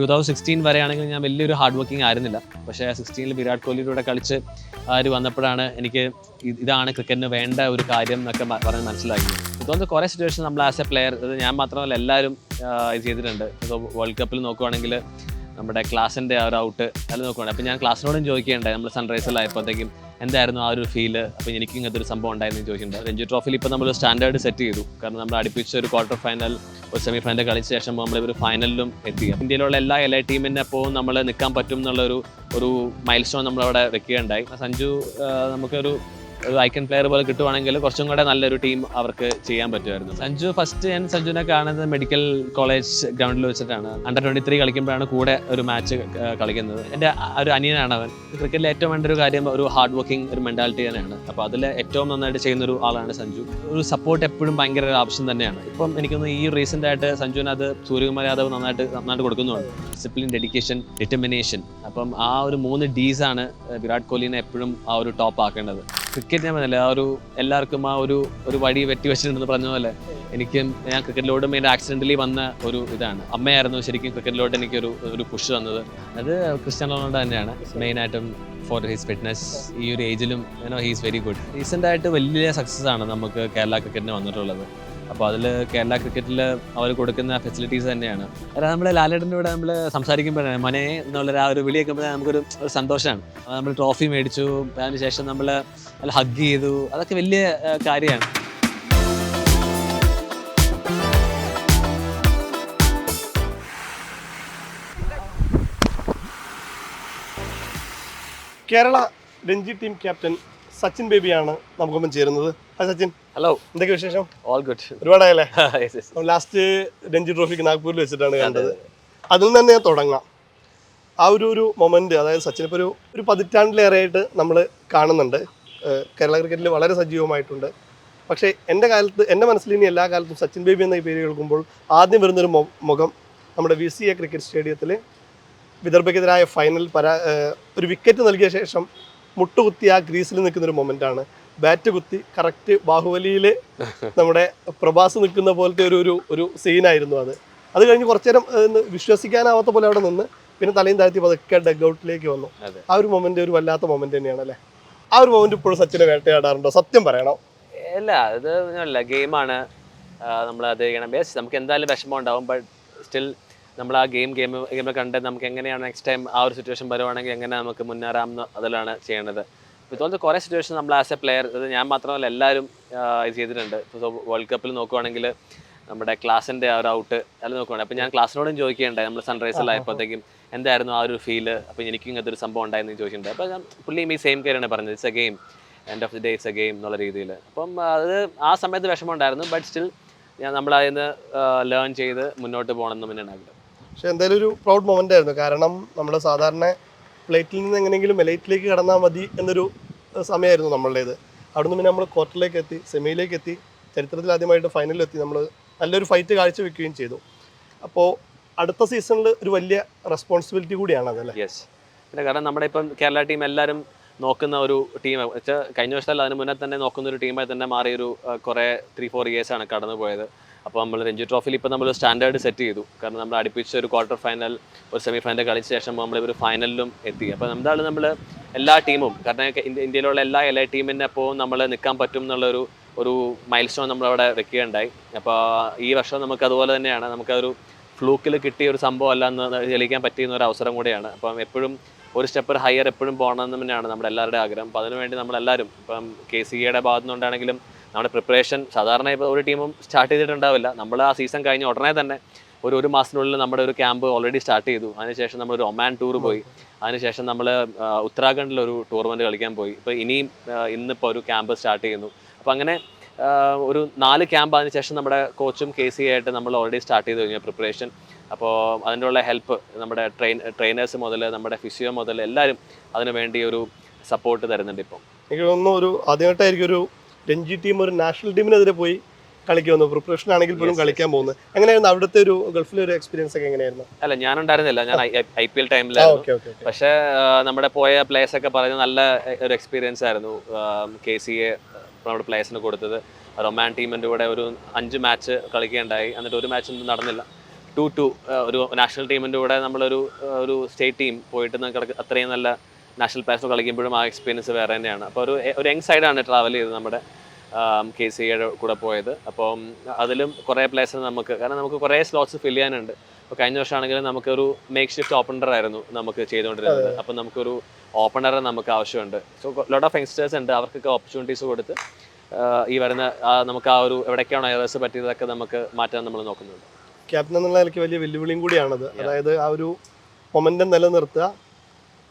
Two thousand sixteen വരെയാണെങ്കിൽ ഞാൻ വലിയൊരു hard working ആയിരുന്നില്ല. പക്ഷേ സിക്സ്റ്റീനിൽ വിരാട് കോഹ്ലിയുടെ കൂടെ കളിച്ച് ആ ഒരു വന്നപ്പോഴാണ് എനിക്ക് ഇതാണ് ക്രിക്കറ്റിന് വേണ്ട ഒരു കാര്യം എന്നൊക്കെ പറഞ്ഞ് മനസ്സിലാക്കി ഇതൊന്ന് കുറേ സിറ്റുവേഷൻ നമ്മൾ ആസ് എ പ്ലെയർ ഇത് ഞാൻ മാത്രമല്ല എല്ലാവരും ഇത് ചെയ്തിട്ടുണ്ട്. ഇപ്പോൾ വേൾഡ് കപ്പിൽ നോക്കുവാണെങ്കിൽ നമ്മുടെ ക്ലാസിന്റെ ആ ഒരു ഔട്ട് അത് നോക്കുവാണെങ്കിൽ അപ്പോൾ ഞാൻ ക്ലാസ്സിനോടും ചോദിക്കുകയുണ്ടായി. നമ്മൾ സൺറൈസിലായപ്പോഴത്തേക്കും എന്തായിരുന്നു ആ ഒരു ഫീൽ അപ്പോൾ എനിക്ക് ഇങ്ങനത്തെ ഒരു സംഭവം ഉണ്ടായിരുന്നു ചോദിച്ചിട്ടുണ്ട്. രഞ്ജി ട്രോഫിയിൽ ഇപ്പോൾ നമ്മൾ സ്റ്റാൻഡേർഡ് സെറ്റ് ചെയ്തു. കാരണം നമ്മൾ അടുപ്പിച്ച ഒരു ക്വാർട്ടർ ഫൈനൽ ഒരു സെമി ഫൈനൽ കളിച്ച ശേഷം നമ്മൾ ഒരു ഫൈനലിലും എത്തി. ഇന്ത്യയിലുള്ള എല്ലാ എല്ലാ ടീമിന്റെ അപ്പോൾ നമ്മൾ നിൽക്കാൻ പറ്റും എന്നുള്ളൊരു ഒരു മൈൽ സ്റ്റോൺ നമ്മളവിടെ വെക്കുകയുണ്ടായി. സഞ്ജു നമുക്കൊരു ഒരു ഐക്കൺ പ്ലെയർ പോലെ കിട്ടുവാണെങ്കിൽ കുറച്ചും കൂടെ നല്ലൊരു ടീം അവർക്ക് ചെയ്യാൻ പറ്റുമായിരുന്നു. സഞ്ജു ഫസ്റ്റ് ഞാൻ സഞ്ജുവിനെ കാണുന്നത് മെഡിക്കൽ കോളേജ് ഗ്രൗണ്ടിൽ വെച്ചിട്ടാണ്. അണ്ടർ ട്വന്റി ത്രീ കളിക്കുമ്പോഴാണ് കൂടെ ഒരു മാച്ച് കളിക്കുന്നത്. എന്റെ ഒരു അനിയനാണ് അവൻ. ക്രിക്കറ്റിൽ ഏറ്റവും വേണ്ട ഒരു കാര്യം ഒരു ഹാർഡ് വർക്കിംഗ് ഒരു മെന്റാലിറ്റി തന്നെയാണ്. അപ്പോൾ അതിൽ ഏറ്റവും നന്നായിട്ട് ചെയ്യുന്ന ഒരു ആളാണ് സഞ്ജു. ഒരു സപ്പോർട്ട് എപ്പോഴും ഭയങ്കര ഒരു ആവശ്യം തന്നെയാണ്. ഇപ്പം എനിക്കൊന്ന് ഈ റീസെന്റ് ആയിട്ട് സഞ്ജുവിന് അത് സൂര്യകുമാർ യാദവ് നന്നായിട്ട് നന്നായിട്ട് കൊടുക്കുന്നുണ്ട്. ഡിസിപ്ലിൻ ഡെഡിക്കേഷൻ ഡിറ്റർമിനേഷൻ അപ്പം ആ ഒരു മൂന്ന് ഡീസ് ആണ് വിരാട് കോഹ്ലിനെ എപ്പോഴും ആ ഒരു ടോപ്പ് ആക്കേണ്ടത്. ക്രിക്കറ്റ് ഞാൻ പറഞ്ഞല്ലേ ആ ഒരു എല്ലാവർക്കും ആ ഒരു ഒരു വഴി വെട്ടി വെച്ചിട്ടുണ്ടെന്ന് പറഞ്ഞ പോലെ എനിക്കും ഞാൻ ക്രിക്കറ്റിലോട്ടും മെയിൻ ആക്സിഡന്റലി വന്ന ഒരു ഇതാണ്. അമ്മയായിരുന്നു ശരിക്കും ക്രിക്കറ്റിലോട്ട് എനിക്ക് ഒരു ഒരു പുഷ് തന്നത്. അത് ക്രിസ്ത്യാനോ റൊണാൾഡോ തന്നെയാണ് മെയിൻ മെയിനായിട്ടും ഫോർ ഹിസ് ഫിറ്റ്നസ് ഈ ഒരു ഏജിലും ഹീസ് വെരി ഗുഡ് റീസെന്റ് ആയിട്ട് വലിയ സക്സസ് ആണ് നമുക്ക് കേരള ക്രിക്കറ്റിന് വന്നിട്ടുള്ളത്. അപ്പോൾ അതിൽ കേരള ക്രിക്കറ്റിൽ അവർ കൊടുക്കുന്ന ഫെസിലിറ്റീസ് തന്നെയാണ്. അതായത് നമ്മൾ ലാലേട്ടന്റെ കൂടെ നമ്മൾ സംസാരിക്കുമ്പോഴാണ് മനെ എന്നുള്ളൊരു ആ ഒരു വിളിയൊക്കെ നമുക്കൊരു ഒരു സന്തോഷമാണ് നമ്മൾ ട്രോഫി മേടിച്ചു അതിന് ശേഷം നമ്മൾ നല്ല ഹഗ് ചെയ്തു അതൊക്കെ വലിയ കാര്യമാണ്. കേരള രഞ്ജി ടീം ക്യാപ്റ്റൻ സച്ചിൻ ബേബിയാണ് നമുക്കൊപ്പം ചേരുന്നത്. ഹായ് സച്ചിൻ. ഹലോ എന്തൊക്കെ വിശേഷം? ഓൾ ഗുഡ് ഒരുപാടായല്ലേ? ലാസ്റ്റ് രഞ്ജി ട്രോഫിക്ക് നാഗ്പൂരിൽ വെച്ചിട്ടാണ് കണ്ടത്. അതിൽ നിന്ന് തന്നെ ഞാൻ തുടങ്ങാം. ആ ഒരു ഒരു മൊമെന്റ് അതായത് സച്ചിൻ ഇപ്പോൾ ഒരു ഒരു പതിറ്റാണ്ടിലേറെയായിട്ട് നമ്മൾ കാണുന്നുണ്ട്. കേരള ക്രിക്കറ്റിൽ വളരെ സജീവമായിട്ടുണ്ട്. പക്ഷേ എന്റെ കാലത്ത് എന്റെ മനസ്സിൽ ഇനി എല്ലാ കാലത്തും സച്ചിൻ ബേബി എന്ന പേര് കേൾക്കുമ്പോൾ ആദ്യം വരുന്നൊരു മുഖം നമ്മുടെ വി സി എ ക്രിക്കറ്റ് സ്റ്റേഡിയത്തിൽ വിദർഭയ്ക്കെതിരായ ഫൈനൽ പരാ ഒരു വിക്കറ്റ് നൽകിയ ശേഷം മുട്ടുകുത്തി ആ ഗ്രീസിൽ നിൽക്കുന്ന ഒരു മൊമെന്റാണ് ബാറ്റ് കുത്തി കറക്റ്റ് ബാഹുബലിയിൽ നമ്മുടെ പ്രഭാസ് നിൽക്കുന്ന പോലത്തെ ഒരു ഒരു ഒരു സീനായിരുന്നു അത്. അത് കഴിഞ്ഞ് കുറച്ചു നേരം വിശ്വസിക്കാനാവാത്ത പോലെ അവിടെ നിന്ന് പിന്നെ തലയും താഴ്ത്തി പതുക്കെ ഡെഗ് ഔട്ടിലേക്ക് വന്നു. ആ ഒരു മൊമെന്റ് ഒരു വല്ലാത്ത മൊമെന്റ് തന്നെയാണ് അല്ലേ? ആ ഒരു മൊമെന്റ് ഇപ്പോഴും സച്ചിനെ വേട്ടയാടാറുണ്ടോ? സത്യം പറയണോ? അല്ല അത് അല്ല ഗെയിമാണ് നമ്മൾ അത് ചെയ്യണം. ബേസ് നമുക്ക് എന്തായാലും വിഷമം ഉണ്ടാവും ബട്ട് സ്റ്റിൽ നമ്മൾ ആ ഗെയിം ഗെയിം ഗെയിമിൽ കണ്ട് നമുക്ക് എങ്ങനെയാണ് നെക്സ്റ്റ് ടൈം ആ ഒരു സിറ്റുവേഷൻ വരുവാണെങ്കിൽ എങ്ങനെ നമുക്ക് മുന്നേറാം എന്ന് അതിലാണ് ചെയ്യേണ്ടത് ഇതുപോലത്തെ കുറേ സിറ്റുവേഷൻ നമ്മൾ ആസ് എ പ്ലെയർ ഇത് ഞാൻ മാത്രമല്ല എല്ലാവരും ഇത് ചെയ്തിട്ടുണ്ട്. ഇപ്പോൾ വേൾഡ് കപ്പിൽ നോക്കുവാണെങ്കിൽ നമ്മുടെ ക്ലാസിന്റെ ആ ഒരു ഔട്ട് എല്ലാം നോക്കുവാണെങ്കിൽ അപ്പോൾ ഞാൻ ക്ലാസ്സിനോടും ചോദിക്കുകയുണ്ടായി നമ്മൾ സൺറൈസിലായപ്പോഴത്തേക്കും എന്തായിരുന്നു ആ ഒരു ഫീൽ അപ്പോൾ എനിക്കും ഇങ്ങനത്തെ ഒരു സംഭവം ഉണ്ടായിരുന്നു ചോദിച്ചിട്ടുണ്ട്. അപ്പോൾ ഞാൻ പുള്ളിയും ഈ സെയിം കാര്യമാണ് പറഞ്ഞത്. It's a game end of the day it's a game എന്നുള്ള രീതിയിൽ അപ്പം അത് ആ സമയത്ത് വിഷമം ഉണ്ടായിരുന്നു ബട്ട് സ്റ്റിൽ ഞാൻ നമ്മൾ അതിൽ നിന്ന് ലേൺ ചെയ്ത് മുന്നോട്ട് പോകണം എന്ന് പിന്നെ ആഗ്രഹം പക്ഷെ എന്തായാലും ഒരു പ്രൗഡ് മൊമെന്റ് ആയിരുന്നു. കാരണം നമ്മൾ സാധാരണ പ്ലേറ്റിൽ നിന്ന് എങ്ങനെയെങ്കിലും എലൈറ്റിലേക്ക് കടന്നാൽ മതി എന്നൊരു സമയമായിരുന്നു നമ്മളുടേത്. അവിടുന്ന് പിന്നെ നമ്മൾ ക്വാർട്ടറിലേക്ക് എത്തി സെമിയിലേക്ക് എത്തി ചരിത്രത്തിൽ ആദ്യമായിട്ട് ഫൈനലിലെത്തി. നമ്മൾ നല്ലൊരു ഫൈറ്റ് കാഴ്ചവെക്കുകയും ചെയ്തു. അപ്പോൾ അടുത്ത സീസണിൽ ഒരു വലിയ റെസ്പോൺസിബിലിറ്റി കൂടിയാണ് അതല്ലേ? യെസ് പിന്നെ കാരണം നമ്മുടെ ഇപ്പം കേരള ടീം എല്ലാവരും നോക്കുന്ന ഒരു ടീം വെച്ചാൽ കഴിഞ്ഞ വർഷത്തിൽ അതിന് മുന്നേ തന്നെ നോക്കുന്ന ഒരു ടീമായി തന്നെ മാറിയൊരു കുറേ ത്രീ ഫോർ ഇയേഴ്സാണ് കടന്നു പോയത് അപ്പോൾ നമ്മൾ രഞ്ജി ട്രോഫിയിൽ ഇപ്പോൾ നമ്മൾ സ്റ്റാൻഡേർഡ് സെറ്റ് ചെയ്തു. കാരണം നമ്മൾ അടുപ്പിച്ച ഒരു ക്വാർട്ടർ ഫൈനൽ ഒരു സെമി ഫൈനൽ കളിച്ച ശേഷം നമ്മൾ ഒരു ഫൈനലിലും എത്തി. അപ്പോൾ എന്താണ് നമ്മൾ എല്ലാ ടീമും കാരണം ഇന്ത്യ- ഇന്ത്യയിലുള്ള എല്ലാ എല്ലാ ടീമിനെ അപ്പോൾ നമ്മൾ നിൽക്കാൻ പറ്റും എന്നുള്ളൊരു ഒരു മൈൽ സ്റ്റോൺ നമ്മളവിടെ വെക്കുകയുണ്ടായി. അപ്പോൾ ഈ വർഷം നമുക്ക് അതുപോലെ തന്നെയാണ്. നമുക്കതൊരു ഫ്ലൂക്കിൽ കിട്ടിയ ഒരു സംഭവം അല്ല എന്ന് തെളിയിക്കാൻ പറ്റിയ ഒരു അവസരം കൂടിയാണ്. അപ്പം എപ്പോഴും ഒരു സ്റ്റെപ്പ് ഹയർ എപ്പോഴും പോകണമെന്ന് തന്നെയാണ് നമ്മുടെ എല്ലാവരുടെയും ആഗ്രഹം. അപ്പോൾ അതിനുവേണ്ടി നമ്മളെല്ലാവരും ഇപ്പം കെ സി എയുടെ ഭാഗത്തു നിന്നുകൊണ്ടാണെങ്കിലും നമ്മുടെ പ്രിപ്പറേഷൻ സാധാരണ ഇപ്പോൾ ഒരു ടീമും സ്റ്റാർട്ട് ചെയ്തിട്ടുണ്ടാവില്ല. നമ്മൾ ആ സീസൺ കഴിഞ്ഞ ഉടനെ തന്നെ ഒരു ഒരു മാസത്തിനുള്ളിൽ നമ്മുടെ ഒരു ക്യാമ്പ് ഓൾറെഡി സ്റ്റാർട്ട് ചെയ്തു. അതിനുശേഷം നമ്മൾ ഒരു ഒമാൻ ടൂർ പോയി. അതിനുശേഷം നമ്മൾ ഉത്തരാഖണ്ഡിൽ ഒരു ടൂർണമെന്റ് കളിക്കാൻ പോയി. ഇപ്പോൾ ഇനിയും ഇന്നിപ്പോൾ ഒരു ക്യാമ്പ് സ്റ്റാർട്ട് ചെയ്യുന്നു. അപ്പോൾ അങ്ങനെ ഒരു നാല് ക്യാമ്പ് അതിനുശേഷം നമ്മുടെ കോച്ചും കെ സി ആയിട്ട് നമ്മൾ ഓൾറെഡി സ്റ്റാർട്ട് ചെയ്ത് കഴിഞ്ഞു പ്രിപ്പറേഷൻ അപ്പോൾ അതിന്റെ ഉള്ള ഹെൽപ്പ് നമ്മുടെ ട്രെയിൻ ട്രെയിനേഴ്സ് മുതൽ നമ്മുടെ ഫിസിയോ മുതൽ എല്ലാവരും അതിനു വേണ്ടി ഒരു സപ്പോർട്ട് തരുന്നുണ്ട് ഇപ്പം. എനിക്ക് തോന്നുന്നു ഒരു ആദ്യമായിട്ടായിരിക്കും ഒരു രഞ്ജി ടീം ഒരു നാഷണൽ ടീമിനെതിരെ പോയി കളിക്കാൻ വന്നു. പ്രിപ്പറേഷൻ ആണെങ്കിൽ പോലും കളിക്കാൻ പോകുന്നത്. എങ്ങനെയായിരുന്നു അവിടുത്തെ ഒരു ഗൾഫിലെ ഒരു എക്സ്പീരിയൻസ് ഒക്കെ എങ്ങനെയായിരുന്നു? അല്ല ഞാൻ ഉണ്ടായിരുന്നില്ല ഞാൻ ഐ പി എൽ ടൈമിൽ ടൈമിലായിരുന്നു പക്ഷേ നമ്മുടെ പോയ പ്ലേയേഴ്സ് ഒക്കെ പറഞ്ഞ നല്ല ഒരു എക്സ്പീരിയൻസ് ആയിരുന്നു. കെ സി എ നമ്മുടെ പ്ലേയേഴ്സിന് കൊടുത്തത്. റൊമാൻ ടീമിന്റെ കൂടെ ഒരു അഞ്ച് മാച്ച് കളിക്കുകയുണ്ടായി. എന്നിട്ട് ഒരു മാച്ച് ഒന്നും നടന്നില്ല. ടു ടു ഒരു നാഷണൽ ടീമിന്റെ കൂടെ നമ്മളൊരു ഒരു സ്റ്റേറ്റ് ടീം പോയിട്ട് നമുക്ക് അത്രയും നല്ല നാഷണൽ പ്ലേയേഴ്സ് കളിക്കുമ്പോഴും ആ എക്സ്പീരിയൻസ് വേറെ തന്നെയാണ്. അപ്പോൾ ഒരു ഒരു യങ് സൈഡാണ് ട്രാവൽ ചെയ്തത് നമ്മുടെ കെ സി എയുടെ കൂടെ പോയത്. അപ്പം അതിലും കുറേ പ്ലേയേഴ്സ് നമുക്ക് കാരണം നമുക്ക് കുറേ സ്ലോട്ട്സ് ഫില്ല് ചെയ്യാനുണ്ട്. അപ്പോൾ കഴിഞ്ഞ വർഷമാണെങ്കിലും നമുക്കൊരു മേക്ക് ഷിഫ്റ്റ് ഓപ്പണർ ആയിരുന്നു നമുക്ക് ചെയ്തുകൊണ്ടിരുന്നത്. അപ്പം നമുക്കൊരു ഓപ്പണറെ നമുക്ക് ആവശ്യമുണ്ട്. സോ ലോട്ട് ഓഫ് യങ്സ്റ്റേഴ്സ് ഉണ്ട്. അവർക്കൊക്കെ ഓപ്പർച്യൂണിറ്റീസ് കൊടുത്ത് ഈ വരുന്ന നമുക്ക് ആ ഒരു എവിടേക്കാണോ എറേഴ്സ് പറ്റിയതൊക്കെ നമുക്ക് മാറ്റാൻ നമ്മൾ നോക്കുന്നുണ്ട്. ക്യാപ്റ്റൻ എന്നുള്ള നിലയ്ക്ക് വലിയ വെല്ലുവിളിയും കൂടിയാണത്. അതായത് ആ ഒരു മൊമെന്റം നിലനിർത്തുക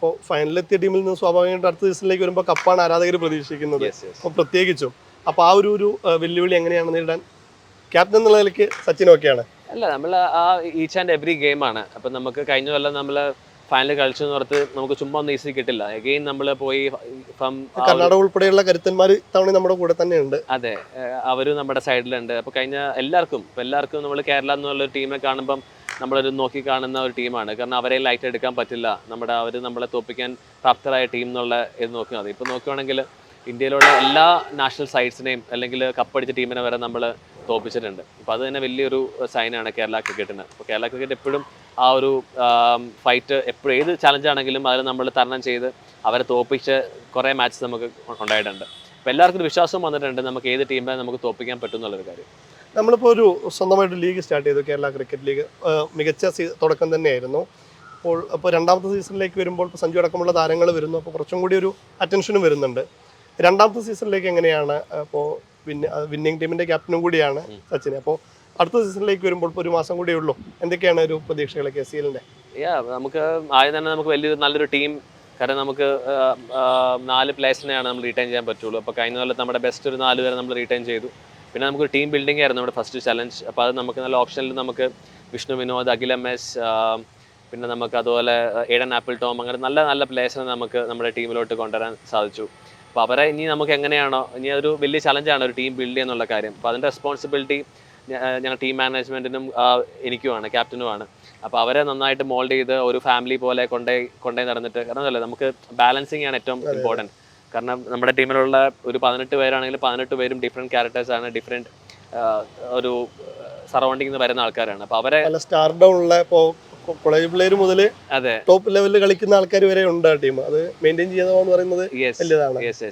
ഇപ്പോൾ ഫൈനലിലെത്തിയ ടീമിൽ നിന്ന് സ്വാഭാവികമായിട്ട് അടുത്ത സീസണിലേക്ക് വരുമ്പോൾ കപ്പാണ് ആരാധകർ പ്രതീക്ഷിക്കുന്നത്. അപ്പോൾ പ്രത്യേകിച്ചും. അപ്പോൾ ആ ഒരു ഒരു വെല്ലുവിളി എങ്ങനെയാണ് നേരിടാൻ? ക്യാപ്റ്റൻ എന്നുള്ള നിലയ്ക്ക് സച്ചിൻ ഓക്കെയാണ് അല്ല നമ്മൾ ആ ഈച്ച് ആൻഡ് എവറി ഗെയിമാണ് അപ്പം നമുക്ക് കഴിഞ്ഞ കൊല്ലം നമ്മൾ ഫൈനൽ കളിച്ചു എന്ന് ഓർത്ത് നമുക്ക് ചുമ്മാ ഒന്നും ഈസി കിട്ടില്ല. എഗെയിൻ നമ്മൾ പോയി ഇപ്പം കർണാടക ഉൾപ്പെടെയുള്ള കരുത്തന്മാർ തവണ നമ്മുടെ കൂടെ തന്നെയുണ്ട്. അതെ അവരും നമ്മുടെ സൈഡിലുണ്ട് അപ്പോൾ കഴിഞ്ഞ എല്ലാവർക്കും എല്ലാവർക്കും നമ്മൾ കേരള എന്നുള്ള ടീമിനെ കാണുമ്പം നമ്മളൊരു നോക്കി കാണുന്ന ഒരു ടീമാണ്. കാരണം അവരെ ലൈറ്റ് എടുക്കാൻ പറ്റില്ല. നമ്മുടെ അവർ നമ്മളെ തോപ്പിക്കാൻ പ്രാപ്തരായ ടീം എന്നുള്ള ഇത് നോക്കുന്നത് ഇപ്പോൾ നോക്കുകയാണെങ്കിൽ ഇന്ത്യയിലുള്ള എല്ലാ നാഷണൽ സൈഡ്സിനെയും അല്ലെങ്കിൽ കപ്പടിച്ച ടീമിനെ വരെ നമ്മൾ തോപ്പിച്ചിട്ടുണ്ട് അപ്പോൾ അത് തന്നെ വലിയൊരു സൈനാണ് കേരള ക്രിക്കറ്റിന് അപ്പോൾ കേരള ക്രിക്കറ്റ് എപ്പോഴും ആ ഒരു ഫൈറ്റ് എപ്പോഴും ഏത് ചലഞ്ച് ആണെങ്കിലും അതിൽ നമ്മൾ തരണം ചെയ്ത് അവരെ തോപ്പിച്ച് കുറേ മാച്ച് നമുക്ക് ഉണ്ടായിട്ടുണ്ട്. അപ്പോൾ എല്ലാവർക്കും വിശ്വാസം വന്നിട്ടുണ്ട് നമുക്ക് ഏത് ടീമിനെ നമുക്ക് തോപ്പിക്കാൻ പറ്റും എന്നുള്ളൊരു കാര്യം. നമ്മളിപ്പോൾ ഒരു സ്വന്തമായിട്ട് ലീഗ് സ്റ്റാർട്ട് ചെയ്തു കേരള ക്രിക്കറ്റ് ലീഗ് മികച്ച സീ- തുടക്കം തന്നെയായിരുന്നു. അപ്പോൾ അപ്പോൾ രണ്ടാമത്തെ സീസണിലേക്ക് വരുമ്പോൾ ഇപ്പോൾ സഞ്ജു അടക്കമുള്ള താരങ്ങൾ വരുന്നു. അപ്പോൾ കുറച്ചും കൂടി ഒരു അറ്റൻഷനും വരുന്നുണ്ട്. രണ്ടാമത്തെ സീസണിലേക്ക് എങ്ങനെയാണ് അപ്പോൾ വിന്ന വിന്നിങ് ടീമിന്റെ ക്യാപ്റ്റനും കൂടിയാണ് സച്ചിൻ അപ്പോൾ അടുത്ത സീസണിലേക്ക് വരുമ്പോൾ ഇപ്പോൾ ഒരു മാസം കൂടിയേ ഉള്ളൂ. എന്തൊക്കെയാണ് ഒരു പ്രതീക്ഷകൾ കെ സി എല്ലിന്റെ യാ നമുക്ക് ആദ്യം തന്നെ നമുക്ക് വലിയൊരു നല്ലൊരു ടീം കാരണം നമുക്ക് നാല് പ്ലേയേഴ്സിനെയാണ് നമ്മൾ റീറ്റൈൻ ചെയ്യാൻ പറ്റുള്ളൂ. അപ്പോൾ കഴിഞ്ഞ കൊല്ലം നമ്മുടെ ബെസ്റ്റ് ഒരു നാല് പേരെ നമ്മൾ റീറ്റൈൻ ചെയ്തു. പിന്നെ നമുക്ക് ടീം ബിൽഡിംഗ് ആയിരുന്നു നമ്മുടെ ഫസ്റ്റ് ചലഞ്ച് അപ്പോൾ അത് നമുക്ക് നല്ല ഓപ്ഷനിൽ നമുക്ക് വിഷ്ണു വിനോദ് അഖിൽ എം എസ് പിന്നെ നമുക്ക് അതുപോലെ ഏഡൻ ആപ്പിൾ ടോം അങ്ങനെ നല്ല നല്ല പ്ലേസിനെ നമുക്ക് നമ്മുടെ ടീമിലോട്ട് കൊണ്ടുവരാൻ സാധിച്ചു. അപ്പോൾ അവരെ ഇനി നമുക്ക് എങ്ങനെയാണോ ഇനി അതൊരു വലിയ ചലഞ്ചാണ് ഒരു ടീം ബിൽഡ് എന്നുള്ള കാര്യം. അപ്പോൾ അതിന്റെ റെസ്പോൺസിബിലിറ്റി ഞങ്ങൾ ടീം മാനേജ്മെന്റിനും എനിക്കുമാണ് ക്യാപ്റ്റനുമാണ് അപ്പോൾ അവരെ നന്നായിട്ട് മോൾഡ് ചെയ്ത് ഒരു ഫാമിലി പോലെ കൊണ്ടേ കൊണ്ടേ നടന്നിട്ട് കാരണം അല്ലേ നമുക്ക് ബാലൻസിങ് ആണ് ഏറ്റവും ഇമ്പോർട്ടന്റ് കാരണം നമ്മുടെ ടീമിലുള്ള ഒരു പതിനെട്ട് പേരാണെങ്കിൽ പതിനെട്ട് പേരും ഡിഫറെന്റ് ക്യാരക്ടേഴ്സ് ആണ് ഡിഫറെന്റ് ഒരു സറൗണ്ടിങ്ങിൽ നിന്ന് വരുന്ന ആൾക്കാരാണ്. അപ്പോൾ അവരെ നല്ല സ്റ്റാർ ഡൗൺ ഉള്ള ഇപ്പോൾ കോളേജ് പിള്ളേർ മുതൽ അതെ. ടോപ്പ് ലെവലിൽ കളിക്കുന്ന ആൾക്കാർ വരെ ഉണ്ട് ആ ടീം അത് മെയിന്റെയിൻ ചെയ്യുക എന്ന് പറയുന്നത് യെസ് വലിയതാണ് യെസ്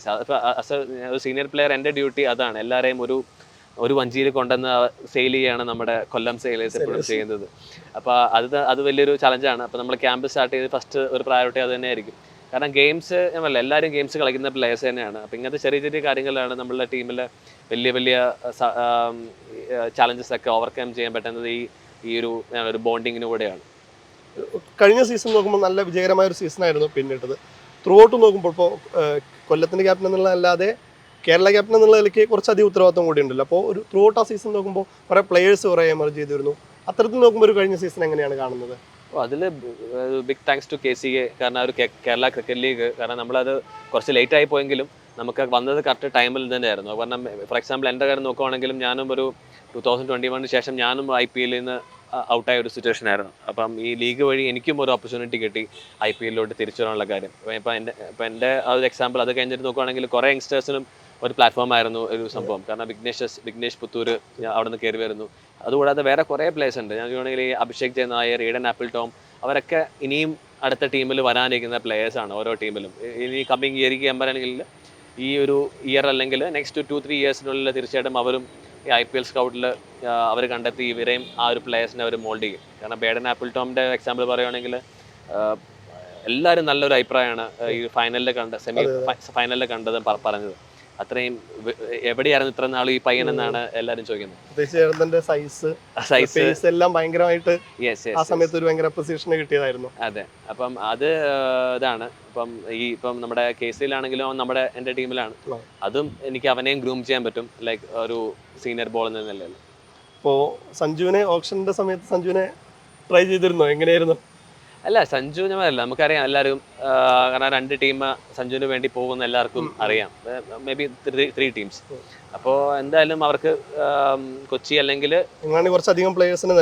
സീനിയർ പ്ലെയർ എന്റെ ഡ്യൂട്ടി അതാണ്. എല്ലാവരെയും ഒരു ഒരു വഞ്ചിയിൽ കൊണ്ടുവന്ന് സെയിൽ ചെയ്യാണ് നമ്മുടെ കൊല്ലം സെയിലേഴ്സ് എപ്പോഴും ചെയ്യുന്നത്. അപ്പോൾ അത് അത് വലിയൊരു ചലഞ്ചാണ് അപ്പോൾ നമ്മൾ ക്യാമ്പ് സ്റ്റാർട്ട് ചെയ്ത് ഫസ്റ്റ് ഒരു പ്രയോറിറ്റി അത് തന്നെയായിരിക്കും. കാരണം ഗെയിംസ് അല്ല എല്ലാവരും ഗെയിംസ് കളിക്കുന്ന പ്ലേയേഴ്സ് തന്നെയാണ്. അപ്പം ഇങ്ങനത്തെ ചെറിയ ചെറിയ കാര്യങ്ങളാണ് നമ്മളുടെ ടീമിലെ വലിയ വലിയ ചാലഞ്ചസ് ഒക്കെ ഓവർകം ചെയ്യാൻ പറ്റുന്നത് ഈ ഈ ഒരു ഒരു ബോണ്ടിങ്ങിനൂടെയാണ് കഴിഞ്ഞ സീസൺ നോക്കുമ്പോൾ നല്ല വിജയകരമായ ഒരു സീസൺ ആയിരുന്നു പിന്നിട്ടത്. ത്രൂ ഔട്ട് നോക്കുമ്പോൾ ഇപ്പോൾ കൊല്ലത്തിന്റെ ക്യാപ്റ്റൻ എന്നുള്ള അല്ലാതെ കേരള ക്യാപ്റ്റൻ എന്നുള്ള നിലയ്ക്ക് കുറച്ചധികം ഉത്തരവാദിത്വം കൂടി ഉണ്ടല്ലോ. അപ്പോൾ ഒരു ത്രൂ ഔട്ട് ആ സീസൺ നോക്കുമ്പോൾ കുറേ പ്ലേയേഴ്സ് കുറേ എമർജ് ചെയ്തിരുന്നു. അത്തരത്തിൽ നോക്കുമ്പോൾ ഒരു കഴിഞ്ഞ സീസൺ എങ്ങനെയാണ് കാണുന്നത്? അപ്പോൾ അതിൽ big thanks to K C A കാരണം ഒരു കേരള ക്രിക്കറ്റ് ലീഗ് കാരണം നമ്മളത് കുറച്ച് ലേറ്റ് ആയി പോയെങ്കിലും നമുക്ക് വന്നത് കറക്റ്റ് ടൈമിൽ തന്നെയായിരുന്നു. കാരണം ഫോർ എക്സാമ്പിൾ എന്റെ കാര്യം നോക്കുവാണെങ്കിലും ഞാനും ഒരു ടു തൗസൻഡ് ട്വന്റി വണ്ണിന് ശേഷം ഞാനും ഐ പി എല്ലിൽ നിന്ന് ഔട്ടായ ഒരു സിറ്റുവേഷൻ ആയിരുന്നു. അപ്പം ഈ ലീഗ് വഴി എനിക്കും ഒരു ഓപ്പർച്യൂണിറ്റി കിട്ടി ഐ പി എല്ലിലോട്ട് തിരിച്ചു വരാനുള്ള കാര്യം. ഇപ്പം എന്റെ ഇപ്പം എന്റെ ആ ഒരു എക്സാമ്പിൾ അത് കഴിഞ്ഞിട്ട് നോക്കുവാണെങ്കിൽ കുറേ യങ്സ്റ്റേഴ്സിനും ഒരു പ്ലാറ്റ്ഫോം ആയിരുന്നു ഒരു സംഭവം. കാരണം വിഘ്നേഷ് വിഘ്നേഷ് പുത്തൂർ അവിടെ നിന്ന് കയറി വരുന്നു. അതുകൂടാതെ വേറെ കുറേ പ്ലേയേഴ്സ് ഉണ്ട്. ഞാൻ വേണമെങ്കിൽ അഭിഷേക് ജയ നായർ ഈഡൻ ആപ്പിൾ ടോം അവരൊക്കെ ഇനിയും അടുത്ത ടീമിൽ വരാനിരിക്കുന്ന പ്ലേയേഴ്സാണ് ഓരോ ടീമിലും ഇനി കമ്മിങ് ഇയർക്ക് പറയുകയാണെങ്കിൽ ഈ ഒരു ഇയർ അല്ലെങ്കിൽ നെക്സ്റ്റ് ടു ത്രീ ഇയേഴ്സിനുള്ളിൽ തീർച്ചയായിട്ടും അവരും ഈ ഐ പി എൽ സ്കൗട്ടിൽ അവർ കണ്ടെത്തി ഇവരെയും ആ ഒരു പ്ലേയേഴ്സിനെ അവർ മോൾഡ് ചെയ്യും. കാരണം ബേഡൻ ആപ്പിൾ ടോമിന്റെ എക്സാമ്പിൾ പറയുകയാണെങ്കിൽ എല്ലാവരും നല്ലൊരു അഭിപ്രായമാണ് ഈ ഫൈനലിൽ കണ്ട സെമി ഫൈനലിൽ കണ്ടത് പറഞ്ഞത്. അത്രയും എവിടെയായിരുന്നു ഇത്ര നാൾ ഈ പയ്യൻ എന്നാണ് എല്ലാരും ചോദിക്കുന്നത്? സൈസ് സൈസ് എല്ലാം ഭയങ്കരമായിട്ട് ആ സമയത്ത് ഒരു ഭയങ്കര പൊസിഷൻ കിട്ടിയതായിരുന്നു. അതെ. അപ്പം അത് ഇതാണ്. ഇപ്പം ഈ ഇപ്പം നമ്മുടെ കെ സി ആണെങ്കിലും നമ്മുടെ എന്റെ ടീമിലാണ്. അതും എനിക്ക് അവനെയും ഗ്രൂം ചെയ്യാൻ പറ്റും. ലൈക്ക് ഒരു സീനിയർ ബോൾ എന്ന നിലയിൽ. ഇപ്പോൾ സഞ്ജുവിനെ ഓപ്ഷന്റെ സമയത്ത് സഞ്ജുവിനെ ട്രൈ ചെയ്തിരുന്നോ? എങ്ങനെയായിരുന്നു? അല്ല സഞ്ജു ഞമ്മല്ല നമുക്കറിയാം എല്ലാവരും കാരണം രണ്ട് ടീം സഞ്ജുവിന് വേണ്ടി പോകുന്ന എല്ലാവർക്കും അറിയാം. മേ ബി ത്രീ ടീംസ് അപ്പോൾ എന്തായാലും അവർക്ക് കൊച്ചി അല്ലെങ്കിൽ കുറച്ചധികം പ്ലേയേഴ്സിനെ